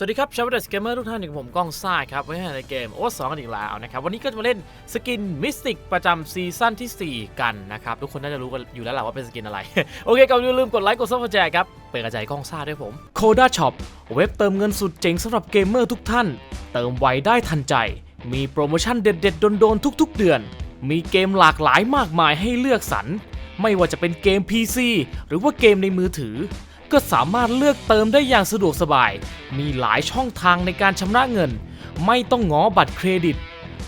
สวัสดีครับชาวเดสเกมเมอร์ทุกท่านอยู่กับผมก้องซ่าครับไว้ในเกมโอ้สองกันอีกแล้วนะครับ วันนี้ก็จะมาเล่นสกินมิสติกประจำซีซั่นที่ 4 กันนะครับ ทุกคนน่าจะรู้กันอยู่แล้วแหละว่าเป็นสกินอะไร โอเคก่อนอื่นอย่าลืมกดไลค์กดซับสไครต์ครับ เป็นกระจายก้องซ่าด้วยผมโคด้าช็อปเว็บเติมเงินสุดเจ๋งสำหรับเกมเมอร์ทุกท่าน เติมไวได้ทันใจ มีโปรโมชั่นเด็ดๆโดนๆทุก ๆ เดือน มีเกมหลากหลายมากมายให้เลือกสรรไม่ว่าจะเป็นเกม PC หรือว่าเกมในมือถือ ก็สามารถเลือกเติมได้อย่างสะดวกสบาย มีหลายช่องทางในการชำระเงิน ไม่ต้องง้อบัตรเครดิต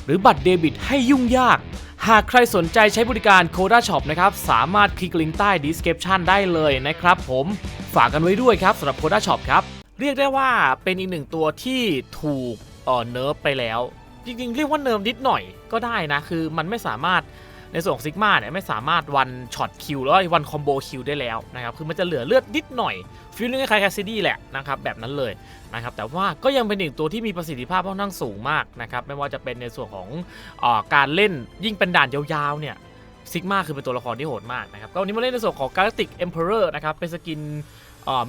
หรือบัตรเดบิตให้ยุ่งยาก หากใครสนใจใช้บริการ Coda Shop นะครับ สามารถคลิกลิงก์ใต้ description ได้เลยนะครับผมฝากกันไว้ด้วยครับสำหรับ Coda Shop ครับ เรียกได้ว่าเป็นอีกหนึ่งตัวที่ถูกเออเนิร์ฟไปแล้ว จริงๆ เรียกว่าเนิร์ฟนิดหน่อยก็ได้นะ คือมันไม่สามารถ ในส่วนของซิกมาเนี่ยไม่สามารถวันช็อตคิวแล้ววันคอมโบคิวได้แล้วนะครับคือมันจะเหลือเลือดนิดหน่อยฟีลลิ่งคล้ายแคสซิดี้แหละนะครับแบบนั้นเลยนะครับแต่ว่าก็ยังเป็นหนึ่งตัวที่มีประสิทธิภาพค่อนข้างสูงมากนะครับไม่ว่าจะเป็นในส่วนของออการเล่นยิ่งเป็นด่านยาวๆเนี่ยซิกมาคือเป็นตัวละครที่โหดมากนะครับก็วันนี้มาเล่นในส่วนของ Galactic Emperor นะครับเป็นสกิน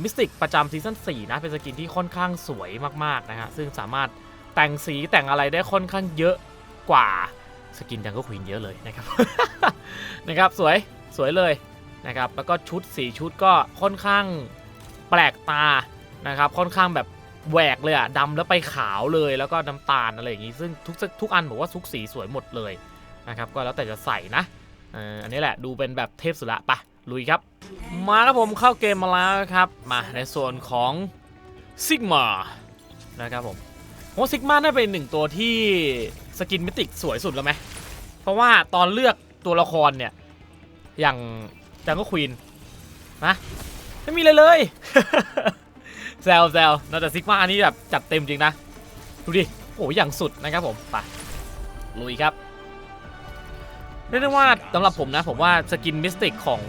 มิสติกประจำซีซั่น4นะเป็นสกินที่ค่อนข้างสวยมากๆนะฮะซึ่งสามารถแต่งสีแต่งอะไรได้ค่อนข้างเยอะกว่า สกินดังก็ควีนเยอะเลยนะครับ นะครับสวยสวยเลยนะครับ แล้วก็ชุดสีชุดก็ค่อนข้างแปลกตานะครับ ค่อนข้างแบบแหวกเลยอะดำแล้วไปขาวเลยแล้วก็น้ำตาลอะไรอย่างงี้ ซึ่งทุกทุกอันบอกว่าทุกสีสวยหมดเลยนะครับ ก็แล้วแต่จะใส่นะอันนี้แหละดูเป็นแบบเทพสุดละปะลุยครับ มาครับผมเข้าเกมมาแล้วครับ มาในส่วนของซิกมานะครับผมโอ้ซิกมาน่าเป็นหนึ่งตัวที่ สกินมิติกสวยสุดแล้วไหมเพราะว่าตอนเลือกตัวละครเนี่ย อย่างจังก็ควีนนะไม่มีเลยเลยแซวแซวนอกจากซิกมาอันนี้แบบจัดเต็มจริงนะ ดูดิ โอ้ยอย่างสุดนะครับผมไปลุยครับเรียกได้ว่าสำหรับผมนะ ผมว่าสกินมิสติกของ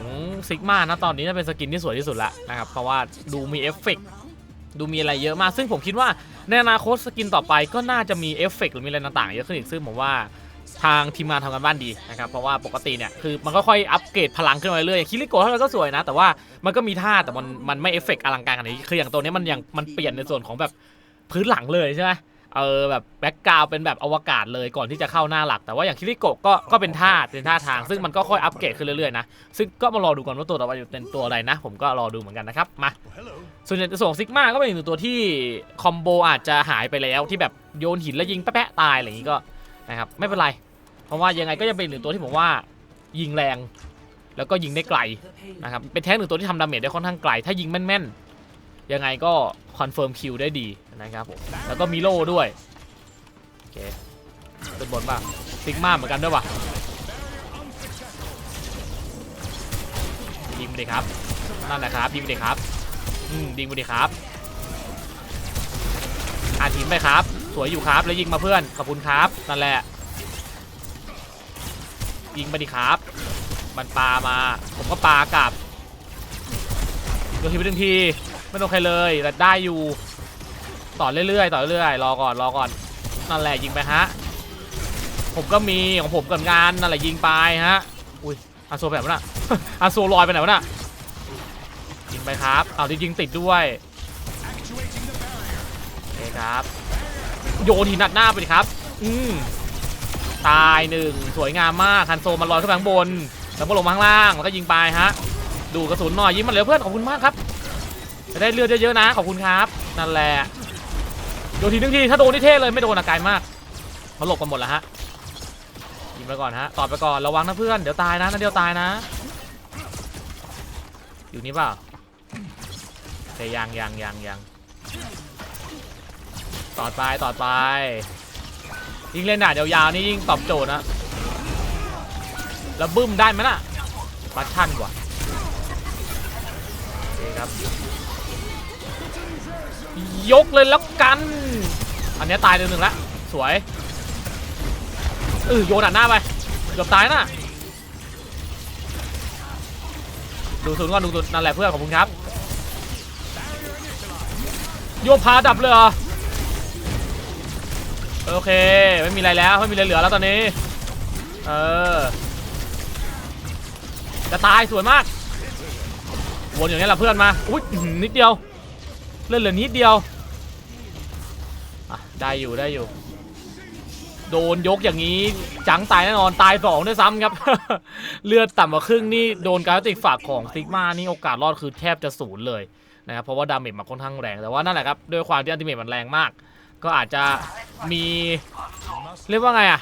ซิกมานะตอนนี้จะเป็นสกินที่สวยที่สุดละนะครับ เพราะว่าดูมีเอฟเฟก ดูมีอะไรเยอะมาก ซึ่งผมคิดว่าในอนาคตสกินต่อไปก็น่าจะมีเอฟเฟกต์หรือมีอะไรต่างๆเยอะขึ้นอีกซึ่งผมว่าทางทีมงานทำกันบ้านดีนะครับ เพราะว่าปกติเนี่ยคือมันก็ค่อยอัปเกรดพลังขึ้นมาเรื่อยๆคิริโกะเท่าไหร่ก็สวยนะ แต่ว่ามันก็มีท่าแต่มันมันไม่เอฟเฟกต์อลังการขนาดนี้คืออย่างตัวนี้มันยังมันเปลี่ยนในส่วนของแบบพื้นหลังเลยใช่ไหมเออแบบแบ็กกราวเป็นแบบอวกาศเลยก่อนที่จะเข้าหน้าหลัก แต่ว่าอย่างคิริโกะก็ก็เป็นท่าเป็นท่าทาง ซึ่งมันก็ค่อยอัปเกรดขึ้นเรื่อยๆนะซึ่งก็มารอดูกันว่าตัวต่อไปจะเป็นตัวอะไรนะ ผมก็รอดูเหมือนกันนะครับมา ส่วนใหญ่ในส่วนของซิกมาก็เป็นอีกหนึ่งตัวที่คอมโบอาจจะหายไปแล้วที่แบบโยนหินแล้วยิงแป๊ะๆตายอะไรอย่างนี้ก็นะครับไม่เป็นไร เพราะว่ายังไงก็ยังเป็นหนึ่งตัวที่ผมว่ายิงแรง แล้วก็ยิงได้ไกลนะครับเป็นแท้งหนึ่งตัวที่ทำดาเมจได้ค่อนข้างไกล ถ้ายิงแม่นๆ ยังไงก็คอนเฟิร์มคิวได้ดีนะครับผมแล้วก็มีโล่ด้วยโอเคเป็นบนบ้างซิกมาเหมือนกันด้วยวะยิงไปเลยครับนั่นแหละครับยิงไปเลยครับ อืมยิงไปเลยครับอาทีมไปครับ สวยอยู่ครับแล้วยิงมาเพื่อนขอบคุณครับนั่นแหละ ยิงไปดิครับ มันปามา ผมก็ปากลับโดนทีไปหนึ่งทีไม่โดนใครเลยแต่ได้อยู่ต่อเรื่อยๆต่อเรื่อยๆรอก่อนรอก่อนนั่นแหละยิงไปฮะผมก็มีของผมกับงานนั่นแหละยิงไปฮะอุ้ยอาโซไปไหนวะน่ะอาโซลอยไปไหนวะน่ะ ยิงไปครับ เอาจริงติดด้วยโอเคครับ โยนหินหนัดหน้าไปครับ อืมตายหนึ่งสวยงามมากคันโซมันลอยขึ้นไปข้างบน แล้วก็ลงมาข้างล่างแล้วก็ยิงไปฮะ ดูกระสุนหน่อยยิงมันเหลือเพื่อนขอบคุณมากครับ จะได้เลือดเยอะๆนะขอบคุณครับ นั่นแหละโดนทีนึงทีถ้าโดนนี่เท่เลยไม่โดนอาการมากเขาหลบกันหมดแล้วฮะยิงไปก่อนฮะตอดไปก่อนระวังนะเพื่อนเดี๋ยวตายนะนั่นเดียวตายนะ อยู่นี่เปล่า ยังยังยังยังต่อไปต่อไปยิ่งเล่นด่านยวยาวนี่ยิ่งตอบโจทย์นะแล้วบึ้มได้ไหมน่ะฟัดชั่นกว่าโอเคครับ ยกเลยแล้วกัน อันนี้ตายเดือนหนึ่งล้วสวยเออโยนอัดหน้าไปเกือบตายน่ะดูศูนย์ก่อนดูศูนย์นั่นแหละเพื่อนขอบคุณครับ โยพาดับเลยเหรอโอเค ไม่มีอะไรแล้ว ไม่มีอะไรเหลือแล้วตอนนี้ เออ จะตายสวยมาก วนอย่างนี้แหละเพื่อนมา อุ้ยนิดเดียว เลื่อนเหลือนิดเดียวได้อยู่ได้อยู่ โดนยกอย่างนี้ จังตายแน่นอนตายสองด้วยซ้ำครับ เลือดต่ำกว่าครึ่งนี่โดนการติกฝากของซิกมานี่โอกาสรอดคือแทบจะศูนย์เลย นะครับเพราะว่าดาเมจมันค่อนข้างแรงแต่ว่านั่นแหละครับด้วยความที่อันติเมจมันแรงมาก ก็อาจจะมีเรียกว่าไงอะ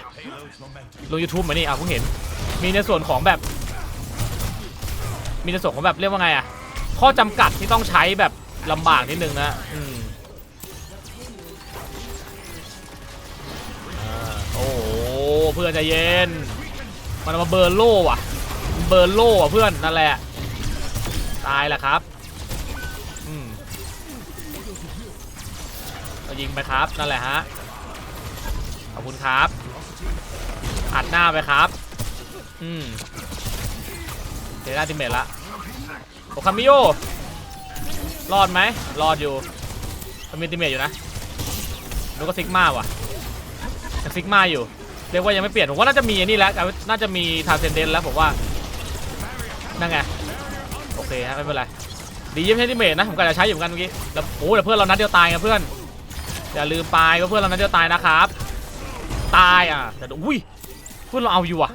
ลง YouTube มานี่อะเพิ่งเห็น มีในส่วนของแบบ มีในส่วนของแบบเรียกว่าไงอะข้อจำกัดที่ต้องใช้แบบลำบากนิดนึงนะอืมอโอ้โหเพื่อนใจเย็น มันมาเบิร์โล่ว่ะ เบิร์โล่ว่ะเพื่อนนั่นแหละ ตายแหละครับ ยิงไปครับ นั่นแหละฮะ ขอบคุณครับ อัดหน้าไปครับ อืมเทน่าติเมตละ โอคามิโยรอดไหม รอดอยู่มันมีติเมตอยู่นะแล้วก็ซิกมาว่ะยังซิกมาอยู่ เรียกว่ายังไม่เปลี่ยน ผมว่าน่าจะมีอันนี่แล้ว น่าจะมีทาเซนเดนแล้วผมว่า นั่นไง โอเคฮะไม่เป็นไร ดีเยี่ยมใช้ติเมตนะ ผมก็จะใช้อยู่เหมือนกันเมื่อกี้ แล้วโอ้แต่เพื่อนเรานัดเดียวตายไงเพื่อน อย่าลืมไปว่าเพื่อนเรานัดเดียวตายนะครับ ตายอะแต่อุ้ยเพื่อนเราเอาอยู่อะ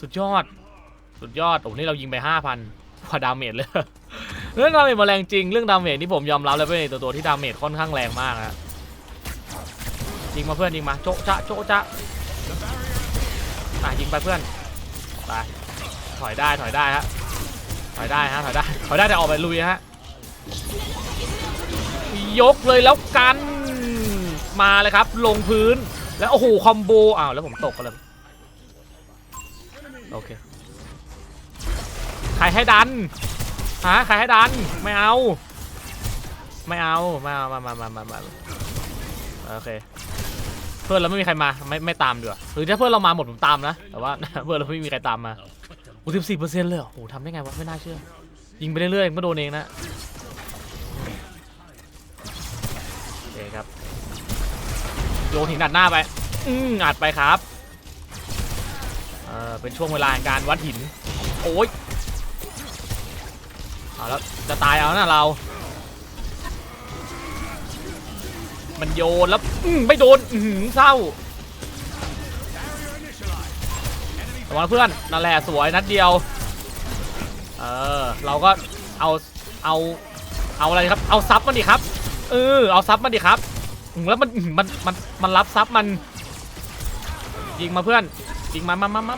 สุดยอด สุดยอดโอ้นี่เรายิงไปห้าพันกว่าดาเมจเลย เรื่องดาเมจมาแรงจริง เรื่องดาเมจที่ผมยอมรับเลยเป็นตัวตัวที่ดาเมจค่อนข้างแรงมากนะยิงมาเพื่อนยิงมาโจ๊ะจ๊ะโจ๊ะจ๊ะอะยิงไปเพื่อนไปถอยได้ถอยได้ฮะถอยได้ฮะถอยได้ถอยได้แต่ออกไปลุยฮะยกเลยแล้วกัน มาเลยครับ ลงพื้นแล้วโอ้โหคอมโบอ้าวแล้วผมตกเลยโอเคใครให้ดันฮะใครให้ดันไม่เอา ไม่เอาไม่เอามามามามามาโอเคเพื่อนเราไม่มีใครมาไม่ไม่ตามดีกว่าหรือถ้าเพื่อนเรามาหมดผมตามนะแต่ว่าเพื่อนเราไม่มีใครตามมาโอ้สิบสี่เปอร์เซ็นต์เลยโอ้โหทำได้ไงวะไม่น่าเชื่อยิงไปเรื่อยๆก็โดนเองนะ โยนหินอัดหน้าไป อืมอัดไปครับเออเป็นช่วงเวลาแห่งการวัดหิน โอ้ยเอาแล้วจะตายเอานะเรา มันโยนแล้วอื้อไม่โดนอื้อหือเศร้าระวังนะเพื่อนนั่นแหละสวยนัดเดียว เออเราก็เอาเอาเอาอะไรครับ เอาซับมันดิครับ เออเอาซับมันดิครับ แล้วมันมันมันมันรับซับมันยิงมาเพื่อนยิงมามามามา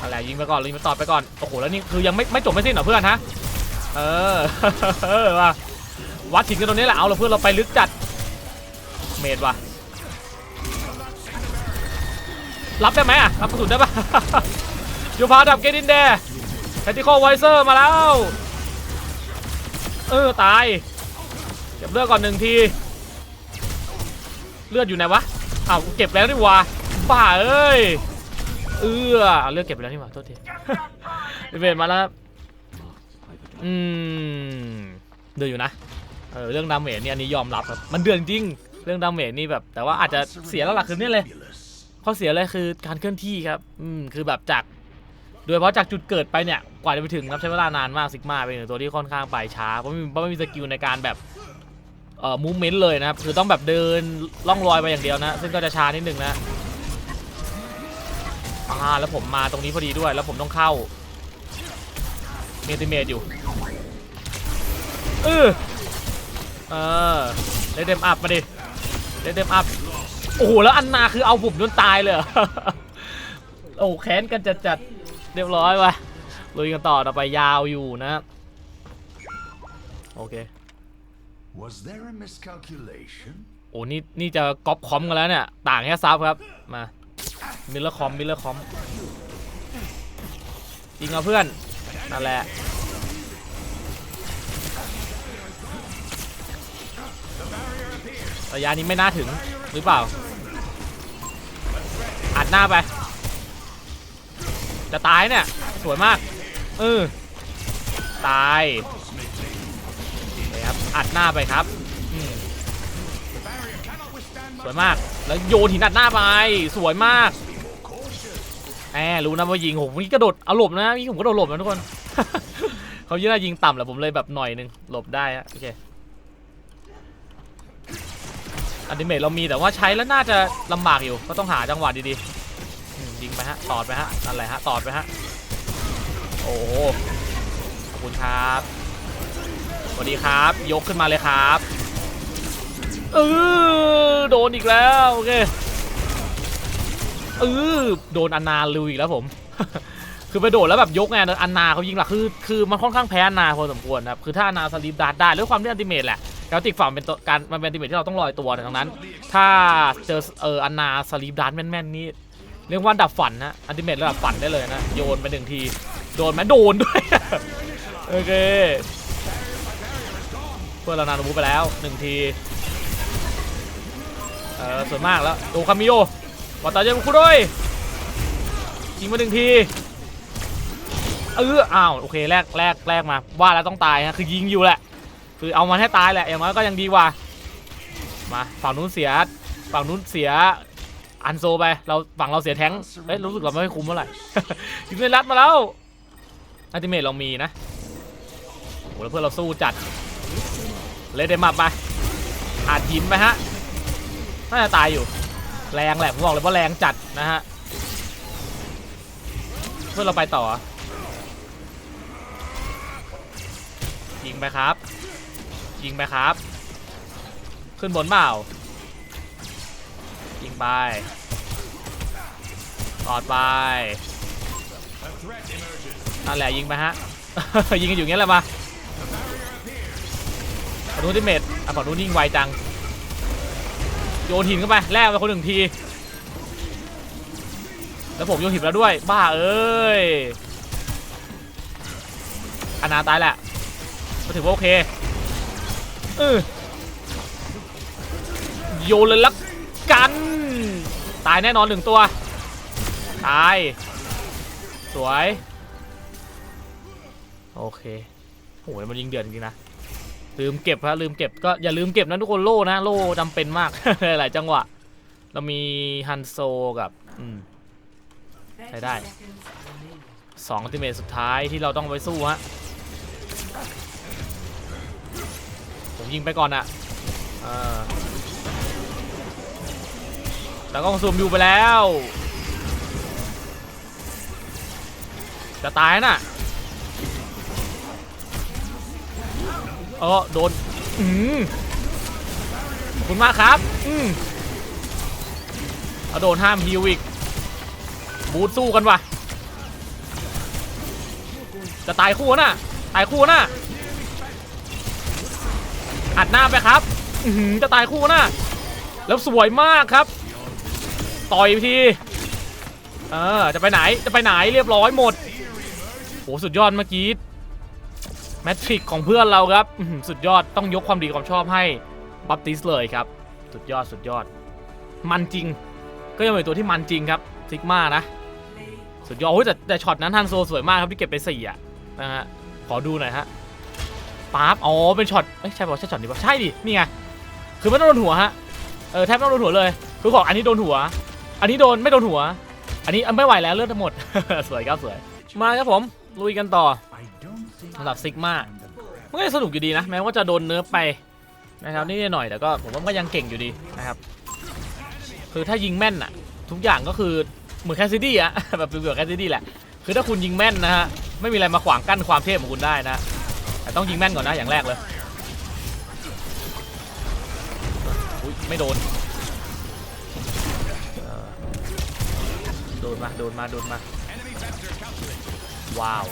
อะไรยิงไปก่อนยิงไปต่อไปก่อนโอ้โหแล้วนี่คือยังไม่ไม่จบไม่สิ้นเหรอเพื่อนฮะเออว่ะวัดถิ่นกันตรงนี้แหละเอาเราเพื่อนเราไปลึกจัดเมดว่ะรับได้ไหมอะรับกระสุนได้ปะยูพาดับเกดินแดแทติคอลไวเซอร์มาแล้ว เออ ตายเก็บเลือดก่อนหนึ่งที เลือดอยู่ไหนวะอ้าวเก็บแล้วนี่ว่าบ้าเอ้ยเออเอาเลือดเก็บไปแล้วนี่หว่าโทษทีเวทมาแล้วอืมเดือดอยู่นะเออเรื่องดาเมจนี่อันนี้ยอมรับครับมันเดือดจริงเรื่องดาเมจนี่แบบ แต่ว่าอาจจะเสียแล้วล่ะคือเนี่ยเลยข้อเสียเลยคือการเคลื่อนที่ครับอืมคือแบบจากโดยเฉพาะจากจุดเกิดไปเนี่ยกว่าจะไปถึงครับใช้เวลานานมากซิกมาเป็นหนูตัวที่ค่อนข้างไปช้าเพราะไม่มีเพราะไม่มีสกิลในการแบบ เอ่อมูเมนต์เลยนะครับคือต้องแบบเดินล่องลอยไปอย่างเดียวนะ ซึ่งก็จะช้านิดนึงนะอ่าแล้วผมมาตรงนี้พอดีด้วย แล้วผมต้องเข้าเมติเมตอยู่เออเออเลเดมอัพมาดิเลเดมอัพโอ้โหแล้วอันนาคือเอาผมจนตายเลยโอ้แค้นกันจัดจัดเรียบร้อยไปลุยกันต่อต่อไปยาวอยู่นะโอเค Was there a miscalculation? โอ้นี่นี่จะก๊อปคอมกันแล้วเนี่ย ต่างแค่ซับครับ มามิลเลอร์คอมมิลเลอร์คอมยิงเอาเพื่อน นั่นแหละ ระยะนี้ไม่น่าถึงหรือเปล่า อัดหน้าไป จะตายเนี่ย สวยมาก เออ ตาย อัดหน้าไปครับสวยมากแล้วโยนหินอัดหน้าไป สวยมากแหมรู้นะว่ายิงผมนี่กระโดดเอาหลบนะนี่ผมกระโดดหลบนะทุกคนเขายื่นยิงต่ำแหละผมเลยแบบหน่อยนึงหลบได้ฮะโอเคอันติเมทเรามีแต่ว่าใช้แล้วน่าจะลำบากอยู่ ก็ต้องหาจังหวะดีๆยิงไปฮะตอดไปฮะนั่นแหละฮะตอดไปฮะโอ้ขอบคุณครับ สวัสดีครับ ยกขึ้นมาเลยครับเออโดนอีกแล้วโอเคเออโดนอันนาลุยอีกแล้วผม คือไปโดดแล้วแบบยกไงอันนาเขายิงหลักคือคือมันค่อนข้างแพ้อันนาพอสมควรนะครับคือถ้าอันนาสลีปดาร์ได้ด้วยความที่อันติเมทแหละแล้วติกฝั่งเป็นการมันเป็นอันติเมทที่เราต้องลอยตัวดังนั้น ถ้าเจอเอออันนาสลีปดาร์แม่นๆนี่เรียกว่าดับฝันนะอันติเมทระดับฝันได้เลยนะโยนไปหนึ่งทีโดนไหมโดนด้วยโอเค เพื่อเรานานบุไปแล้วหนึ่งทีเออสวยมากแล้วโดคามิโยวัตตาเจมุคุด้วยยิงมาหนึ่งทีเอออ้าวโอเคแรกแรกแรกมาว่าแล้วต้องตายฮะคือยิงอยู่แหละ คือเอามันให้ตายแหละอย่างน้อยก็ยังดีกว่ามาฝั่งนู้นเสียฝั่งนู้นเสียอันโซไปเราฝั่งเราเสียแท้งเอ้ยรู้สึกเราไม่คุ้มเท่าไหร่ยิงเลยรัดมาแล้วอัลติเมทเรามีนะโหแล้วเพื่อนเราสู้จัด เลดเดมับไปอาจหินไปฮะน่าจะตายอยู่ แรงแหละผมบอกเลยว่าแรงจัดนะฮะเพื่อนเราไปต่อยิงไปครับ ยิงไปครับ ขึ้นบนเปล่ายิงไปตอดไปนั่นแหละยิงไปฮะ ยิงกันอยู่งี้แหละมา ฝั่งนู้นที่เมดอะฝั่งนู้นยิงไวจัง โยนหินเข้าไปแลกไปคนหนึ่งที แล้วผมโยนหินแล้วด้วย บ้าเอ้ยอนาตายแหละก็ถือว่าโอเคเออโยนเลยละกัน ตายแน่นอนหนึ่งตัว ตาย สวย โอเคโอ้ยมันยิงเดือดจริงนะ ลืมเก็บครับลืมเก็บก็อย่าลืมเก็บนะทุกคนโล่นะ โล่จำเป็นมาก หลายจังหวะ เรามีฮันโซกับอืมใช้ได้สองติเมทสุดท้ายที่เราต้องไปสู้ฮะผมยิงไปก่อนอะแล้วก็ซูมอยู่ไปแล้ว จะตายน่ะ เออโดน อืมขอบคุณมากครับ อืมเอาโดนห้ามฮิวอีก บูทสู้กันว่ะ จะตายคู่น่ะ ตายคู่น่ะ อัดหน้าไปครับ อื้อหือจะตายคู่นะแล้วสวยมากครับ ต่อยไปที เออ จะไปไหน จะไปไหนเรียบร้อยหมดโหสุดยอดเมื่อกี้ แมทริกของเพื่อนเราครับสุดยอดต้องยกความดีความชอบให้บัพติสเลยครับ สุดยอดสุดยอด มันจริง ก็ยังเป็นตัวที่มันจริงครับซิกมานะ สุดยอดโอ้ยแต่แต่ช็อตนั้นฮันโซสวยมากครับที่เก็บไปสี่อะนะฮะขอดูหน่อยฮะปั๊บอ๋อเป็นช็อตเอ้ยใช่ป่ะใช่ช็อตนี้ป่ะใช่ดินี่ไงคือไม่ต้องโดนหัวฮะเออแทบไม่ต้องโดนหัวเลย คือของอันนี้โดนหัว อันนี้โดนไม่โดนหัว อันนี้ไม่ไหวแล้วเลือดทั้งหมดสวยครับสวยมาครับผมลุยกันต่อ I don't think ระดับซิกมามันก็สนุกอยู่ดีนะ แม้ว่าจะโดนเนิร์ฟไปนะครับนี่หน่อยแต่ก็ผมว่ามันก็ยังเก่งอยู่ดีนะครับ คือถ้ายิงแม่นอะทุกอย่างก็คือเหมือนแคสซิดี้อะแบบเบื่อแคสซิดี้แหละ คือถ้าคุณยิงแม่นนะฮะไม่มีอะไรมาขวางกั้นความเทพของคุณได้นะแต่ต้องยิงแม่นก่อนนะอย่างแรกเลยอุ๊ยไม่โดนโดนมาโดนมาโดนมาว้าว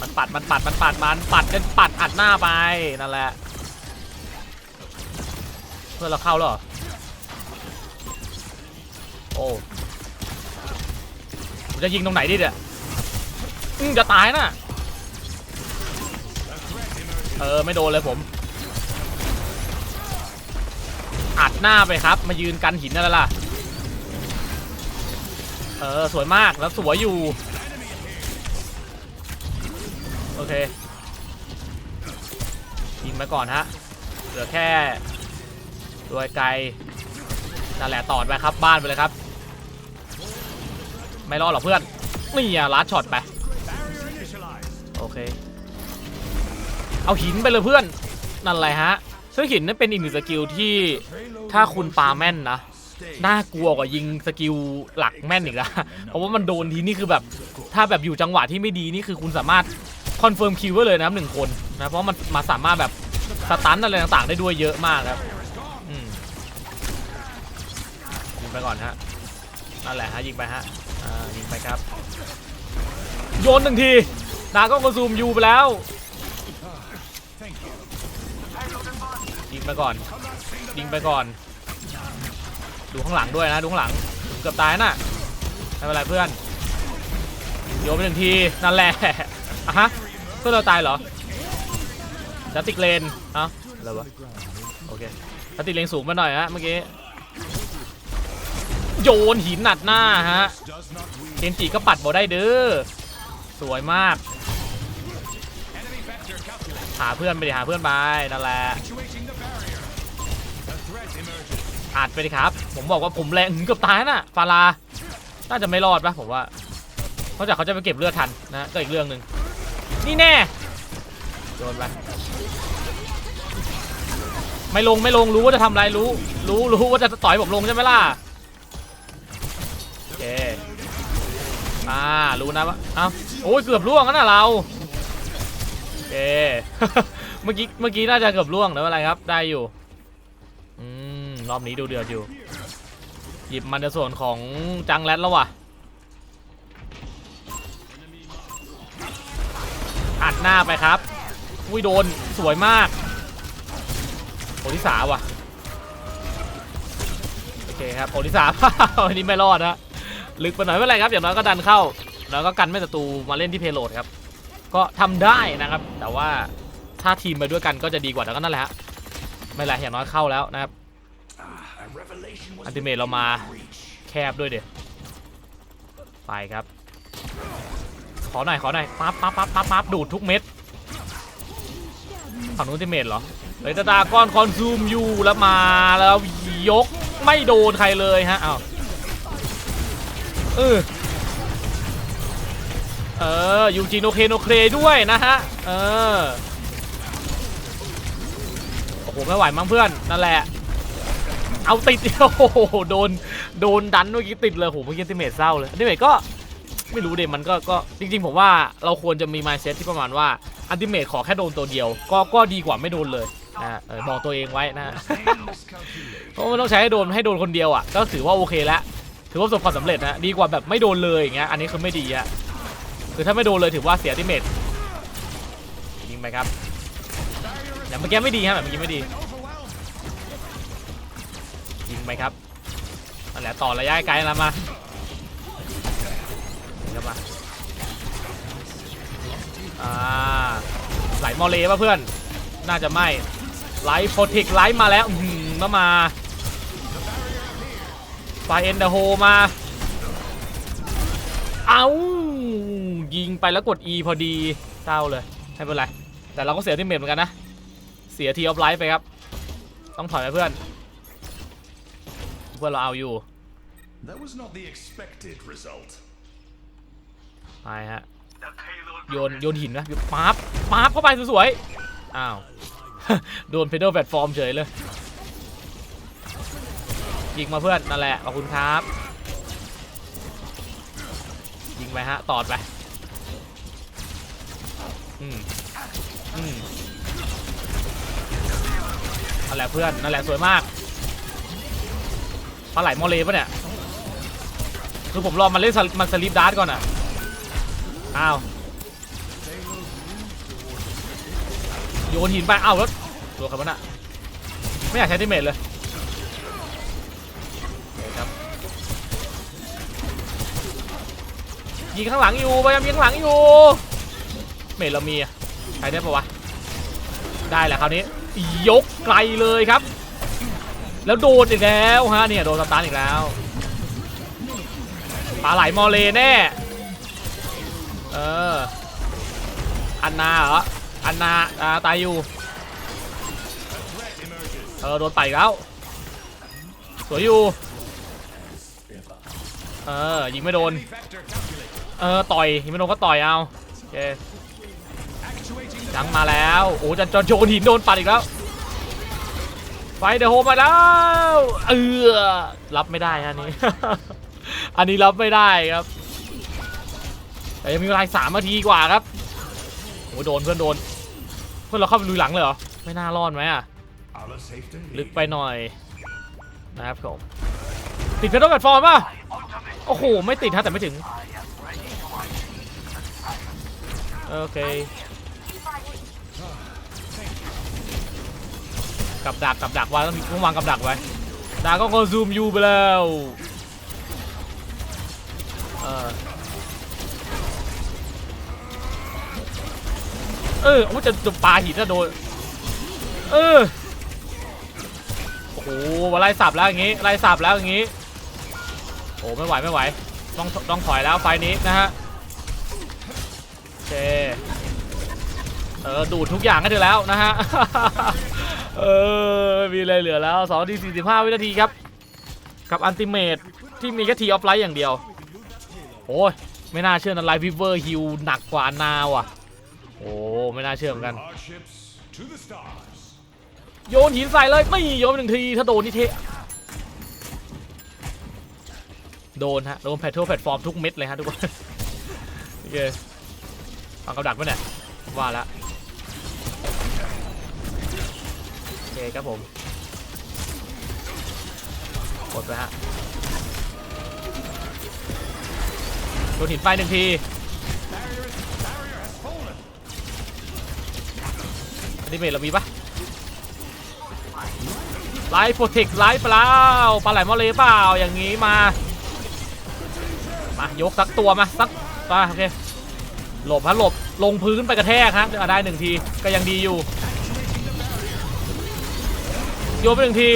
มันปัดมันปัดมันปัดมันปัดกันปัดอัดหน้าไปนั่นแหละ เพื่อนเราเข้าหรอโอ้ผมจะยิงตรงไหนดิเนี่ยอืมจะตายน่ะเออไม่โดนเลยผม อัดหน้าไปครับ มายืนกันหินนั่นแหละล่ะเออสวยมากแล้วสวยอยู่ โอเค ยิงไปก่อนฮะ เหลือแค่รวยไกลนั่นแหละตอดไปครับบ้านไปเลยครับ ไม่รอดหรอกเพื่อน นี่อะลัดช็อตไป โอเค เอาหินไปเลยเพื่อน นั่นแหละฮะซึ่งหินนั่นเป็นอีกหนึ่งสกิลที่ถ้าคุณปาแม่นนะน่ากลัวกว่ายิงสกิลหลักแม่นอีกนะเพราะว่ามันโดนทีนี่คือแบบ ถ้าแบบอยู่จังหวะที่ไม่ดีนี่คือคุณสามารถ คอนเฟิร์มคิวไว้เลยนะครับหนึ่งคนนะเพราะมันมาสามารถแบบสตันอะไรต่างๆได้ด้วยเยอะมากครับยิงไปก่อนฮะนั่นแหละฮะยิงไปฮะยิงไปครับ โยนหนึ่งทีดาก็กระซูมยูไปแล้วยิงไปก่อนยิงไปก่อน ดูข้างหลังด้วยนะดูข้างหลังเกือบตายน่ะไม่เป็นไรเพื่อนโยนไปหนึ่งทีนั่นแหละอะฮะ เพื่อนเราตายเหรอจัตติกเลนเอ้าอะไรวะโอเคจัตติกเลนสูงไปหน่อยฮะเมื่อกี้โยนหินหนัดหน้าฮะเคนจิก็ปัดบอได้เด้อสวยมาก หาเพื่อนไปดิหาเพื่อนไปนั่นแหละอัดไปดิครับ ผมบอกว่าผมแรงเกือบตายน่ะฟาราน่าจะไม่รอดปะผมว่าเพราะจากเขาจะไปเก็บเลือดทันนะก็อีกเรื่องหนึ่ง นี่แน่ โดนไปไม่ลงไม่ลงรู้ว่าจะทำอะไรรู้ รู้รู้ว่าจะต่อยผมลงใช่ไหมล่ะโอเคอ่ารู้นะว่าเอ้าโอ้ยเกือบล่วงแล้วนะเราโอเคเมื่อกี้เมื่อกี้น่าจะเกือบล่วงแต่ไม่เป็นไรครับ ได้อยู่อืมรอบนี้ดูเดือดอยู่ หยิบมันในส่วนของจังแรดแล้วว่ะ อัดหน้าไปครับอุ้ยโดนสวยมากโอลิสาว่ะโอเคครับโอลิสาวันนี้ไม่รอดนะลึกไปหน่อยไม่เป็นไรครับอย่างน้อยก็ดันเข้า แล้วก็กันไม่ศัตรูมาเล่นที่เพโลดครับ ก็ทำได้นะครับ แต่ว่าถ้าทีมไปด้วยกันก็จะดีกว่าแต่ก็นั่นแหละฮะไม่ไรอย่างน้อยเข้าแล้วนะครับ A revelation was Ultimate เรามาแคบด้วยเดี๋ยวไปครับ ขอหน่อยขอหน่อยปั๊บปั๊บปั๊บปั๊บปั๊บดูดทุกเม็ดฝั่งนู้นติเมตเหรอเฮ้ยตาตาก้อนคอนซูมอยู่แล้วมาแล้วยกไม่โดนใครเลยฮะอ้าเออเออยูจิโนเคโนเคด้วยนะฮะเออโอ้โหไม่ไหวมั้งเพื่อนนั่นแหละเอาติดโอ้โหโดนโดนดันเมื่อกี้ติดเลยโหเมื่อกี้ติเมตเศร้าเลยติเมตก็ ไม่รู้เดมันก็ก็จริงๆ ผมว่าเราควรจะมีมายเซตที่ประมาณว่าอันติเมตขอแค่โดนตัวเดียว ก็ก็ดีกว่าไม่โดนเลยนะเออบอกตัวเองไว้นะเพราะมันต้องใช้ให้โดนให้โดนคนเดียวอะก็ถือว่าโอเคแล้วถือว่าประสบความสำเร็จนะดีกว่าแบบไม่โดนเลยอย่างเงี้ยอันนี้คือไม่ดีอะคือถ้าไม่โดนเลยถือว่าเสียติเมตยิงไปครับอย่เมื่อกี้ไม่ดีฮะแบบเมื่อกี้ไม่ดียิงไปครับนั่นแหละต่อระยะไกลแล้วมา เข้ามาอ่าไหลมอเลป่ะเพื่อน น่าจะไม่ไลท์โปรติกไลท์มาแล้วอือหือมามาไฟเอ็นเดอร์โฮมา เอายิงไปแล้วกด E พอดีเศร้าเลยไม่เป็นไร แต่เราก็เสียที่เมทเหมือนกันนะ เสียทีออฟไลท์ไปครับ ต้องถอยไปเพื่อน เพื่อนเราเอาอยู่ That was not the expected result. ไปฮะโยนโยนหินนะปั๊บปั๊บเข้าไปสวยๆอ้าวโดนเพด a ลแพลตฟอร์มเฉยเลยยิงมาเพื่อนนั่นแหละขอบคุณครับ ยิงไปฮะตอดไปอืมอืมนั่นแหละเพื่อนนั่นแหละสวยมากปลาไหลมอเลปะเนี่ยคือผมรอมันเล่นสลิมันสลิปดาร์ตก่อนอะ อ้าวโยนหินไปอ้าวแล้วตัวคำนั้นอะไม่อยากใช้ดิเมจเลยครับยิงข้างหลังอยู่พยายามยิงข้างหลังอยู่เมจเรามีอะใช้ได้ปะวะได้แหละคราวนี้ยกไกลเลยครับ แล้วโดนอีกแล้วฮะเนี่ยโดนสตาร์ทอีกแล้วปลาไหลมอเลแน่ เออ อันนาเหรอ อันนาอ่าตายอยู่ เออ โดนไต่แล้ว สวยอยู่ เออ ยิงไม่โดน เออ ต่อย ยิงไม่โดนก็ต่อยเอาโอเคจังมาแล้ว โอ้จะจะโยนหินโดนปัดอีกแล้ว ไฟเดอะโฮมมาแล้ว เออ รับไม่ได้อันนี้ อันนี้รับไม่ได้ครับ แต่ยังมีเวลาสามนาทีกว่าครับโอ้โดนเพื่อนโดน เพื่อนเราเข้าไปลุยหลังเลยเหรอ ไม่น่ารอดไหมอะ ลึกไปหน่อยนะครับผมติดเพดานแพลตฟอร์มป่ะ โอ้โห ไม่ติดฮะแต่ไม่ถึง โอเคกับดักกับดักไว้ต้องมีต้องวางกับดักไว้ดาก็คอนซูมยูไปแล้ว เออ เออโอ้จะจะปาหินจะโดน เออ โอ้โหไล่สับแล้วอย่างงี้ ไล่สับแล้วอย่างงี้ โอ้ไม่ไหวไม่ไหว ต้องต้องถอยแล้วไฟนี้นะฮะโอเค เออดูดทุกอย่างให้เธอแล้วนะฮะ เออม่มีอะไรเหลือแล้ว2นาที45 วินาทีครับ กับอันติเมตที่มีแค่ทีออฟไลท์อย่างเดียว โอ้ย ไม่น่าเชื่อนะไลฟ์วิเวอร์ฮิวหนักกว่านาว่ะ โอ้ ไม่น่าเชื่อเหมือนกัน โยนหินใส่เลยไม่โยนหนึ่งทีถ้าโดนนี่เทโดนฮะโดนแพทเทิลแพลตฟอร์มทุกเม็ดเลยฮะทุกคนโอเคฟังกับดักปะเนี่ยว่าล้วโอเคครับผมกดไปฮะโดนหินไฟหนึ่งที อันนี้เมทเรามีปะไลฟ์โปรเทคไลฟ์เปล่าปลาไหลมอเลยเปล่าอย่างงี้มา มายกสักตัวมาสักมาโอเคหลบฮะหลบลงพื้นไปกระแทกฮะเดี๋ยวได้หนึ่งทีก็ยังดีอยู่โยนไปหนึ่งที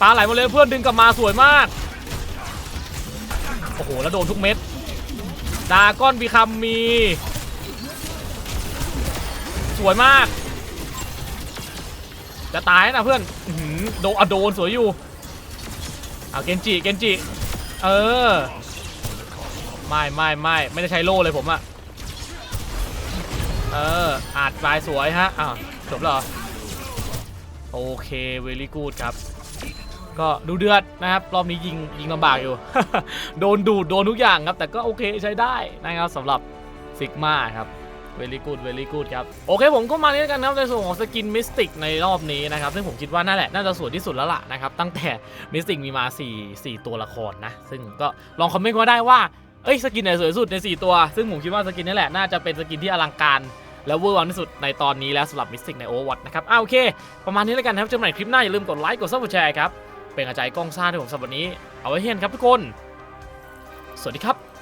ปลาไหลมาเลยเพื่อนดึงกลับมาสวยมาก โอ้โห แล้วโดนทุกเม็ด ดาก้อนบีคัมมี สวยมาก จะตายนะเพื่อนอื้อหือโดนอะโดนสวยอยู่เอาเกนจิเกนจิเออไม่ไม่ไม่ไม่ได้ใช้โล่เลยผมอะเอออาจปลายสวยฮะอ้าวจบแล้วเหรอโอเคเวลี่กูดครับ ก็ดูเดือดนะครับ รอบนี้ยิงยิงลำบากอยู่ โดนดูดโดนทุกอย่างครับ แต่ก็โอเคใช้ได้นะครับสำหรับซิกมาครับ เวลี่กูดเวลี่กูดครับ โอเคผมก็มานี้แล้วกันนะครับในส่วนของสกินมิสติกในรอบนี้นะครับ ซึ่งผมคิดว่านั่นแหละ น่าจะสวยที่สุดแล้วล่ะนะครับ ตั้งแต่มิสติกมีมา 4 4 ตัวละครนะ ซึ่งก็ลองคอมเมนต์มาได้ว่า เอ้ยสกินไหนสวยสุดใน 4 ตัว ซึ่งผมคิดว่าสกินนี่แหละน่าจะเป็นสกินที่อลังการและเวอร์วังที่สุดในตอนนี้แล้วสำหรับมิสติกในโอวัตนะครับอ่าโอเค ประมาณนี้แล้วกันนะครับเจอกันใหม่คลิปหน้าอย่าลืมกดไลค์กดซับสไครต์ครับเป็นกำลังใจให้กล้องซ่าด้วยผมสำหรับวันนี้ เอาไว้เห็นครับทุกคน สวัสดีครับ